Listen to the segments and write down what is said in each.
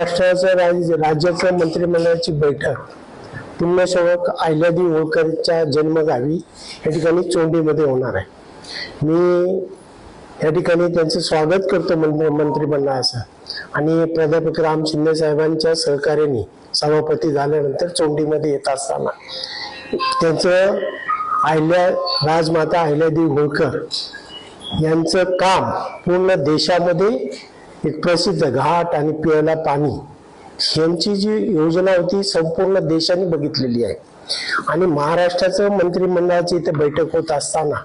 महाराष्ट्राचं राज राज्याचं मंत्रिमंडळाची बैठक. पुण्यसेवक अहिल्यादी होळकरच्या जन्मगावी या ठिकाणी चोंडीमध्ये होणार आहे. मी या ठिकाणी त्यांचं स्वागत करतो मंत्र मंत्रिमंडळाचं. आणि प्राध्यापक राम शिंदे साहेबांच्या सहकार्याने सभापती झाल्यानंतर चोंडीमध्ये येत असताना त्यांचं अहिल्या राजमाता अहिल्यादेवी होळकर यांचं काम पूर्ण देशामध्ये एक प्रसिद्ध घाट आणि प्यायला पाणी यांची जी योजना होती संपूर्ण देशाने बघितलेली आहे. आणि महाराष्ट्राचं मंत्रिमंडळाची इथे बैठक होत असताना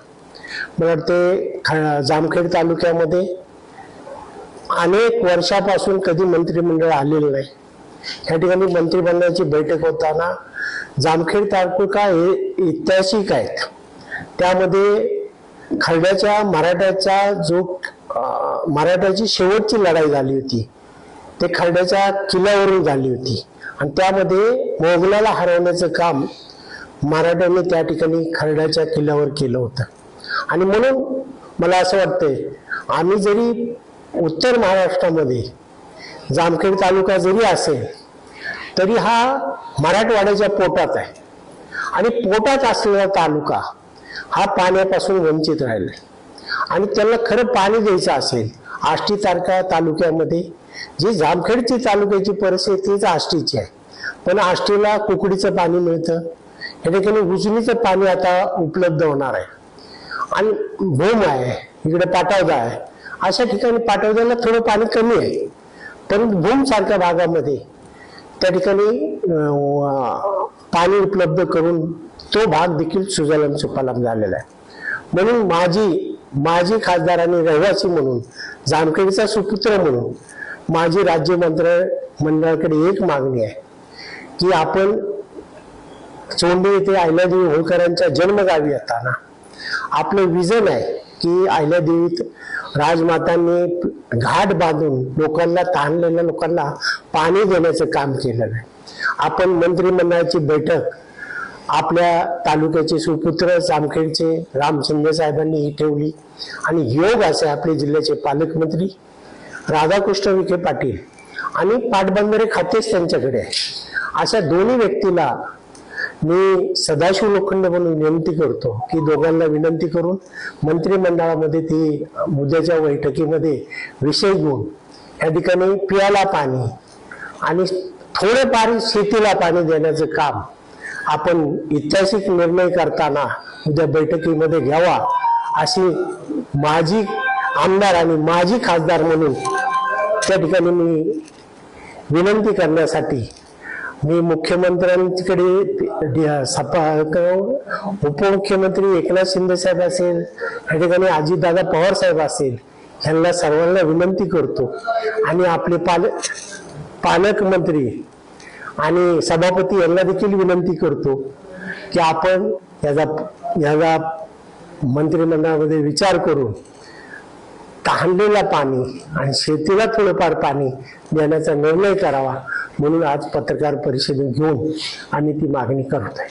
मला वाटते ख- जामखेड तालुक्यामध्ये अनेक वर्षापासून कधी मंत्रिमंडळ आलेलं नाही. या ठिकाणी मंत्रिमंडळाची बैठक होताना जामखेड तालुका हे ऐतिहासिक आहेत. त्यामध्ये खरड्याच्या मराठ्याचा जो मराठ्याची शेवटची लढाई झाली होती. ते खरड्याच्या किल्ल्यावरून झाली होती. आणि त्यामध्ये मोगलाला हरवण्याचं काम मराठ्यांनी त्या ठिकाणी खरड्याच्या किल्ल्यावर केलं होतं. आणि म्हणून मला असं वाटतंय आम्ही जरी उत्तर महाराष्ट्रामध्ये जामखेड तालुका जरी असेल तरी हा मराठवाड्याच्या पोटात आहे. आणि पोटात असलेला तालुका हा पाण्यापासून वंचित राहिला आणि त्यांना खरं पाणी द्यायचं असेल आष्टी तारखा तालुक्यामध्ये. जी जामखेडची तालुक्याची परिस्थिती तीच आष्टीची आहे. पण आष्टीला कुकडीचं पाणी मिळतं. या ठिकाणी उजनीचं पाणी आता उपलब्ध होणार आहे. आणि भूम आहे इकडे पाटावदा आहे. अशा ठिकाणी पाटवद्याला थोडं पाणी कमी आहे. पण भूम सारख्या भागामध्ये त्या ठिकाणी पाणी उपलब्ध करून तो भाग देखील सुजलाम सुपालाम झालेला आहे. म्हणून माझी माजी खासदार आणि रहिवासी म्हणून जामखेडचा सुपुत्र म्हणून माझी राज्य मंत्र मंडळाकडे एक मागणी आहे की आपण चोंडे येथे अहिल्यादेवी होळकरांच्या जन्मगावी येताना आपलं विजन आहे की अहिल्यादेवीत राजमातांनी घाट बांधून लोकांना ताणलेल्या लोकांना पाणी देण्याचं काम केलेलं आहे. आपण मंत्रिमंडळाची बैठक आपल्या तालुक्याचे सुपुत्र जामखेडचे राम शिंदे साहेबांनी ही ठेवली. आणि योग असे आपले जिल्ह्याचे पालकमंत्री राधाकृष्ण विखे पाटील आणि पाटबंधारे खातेच त्यांच्याकडे आहे. अशा दोन्ही व्यक्तीला मी सदाशिव लोखंड म्हणून विनंती करतो की दोघांना विनंती करून मंत्रिमंडळामध्ये ती मुद्द्याच्या बैठकीमध्ये विषय घेऊन या ठिकाणी पियाला पाणी आणि थोडेफार शेतीला पाणी देण्याचं काम आपण ऐतिहासिक निर्णय करताना उद्या बैठकीमध्ये घ्यावा अशी माझी आमदार आणि माजी खासदार म्हणून त्या ठिकाणी मी विनंती करण्यासाठी मी मुख्यमंत्र्यांकडे सपा उपमुख्यमंत्री एकनाथ शिंदे साहेब असेल या ठिकाणी अजितदादा पवार साहेब असेल यांना सर्वांना विनंती करतो. आणि आपले पाल पालकमंत्री आणि सभापती यांना देखील विनंती करतो की आपण याचा याचा मंत्रिमंडळामध्ये विचार करून तहानलेला पाणी आणि शेतीला थोडंफार पाणी देण्याचा निर्णय करावा म्हणून आज पत्रकार परिषदेत घेऊन आम्ही ती मागणी करत आहे.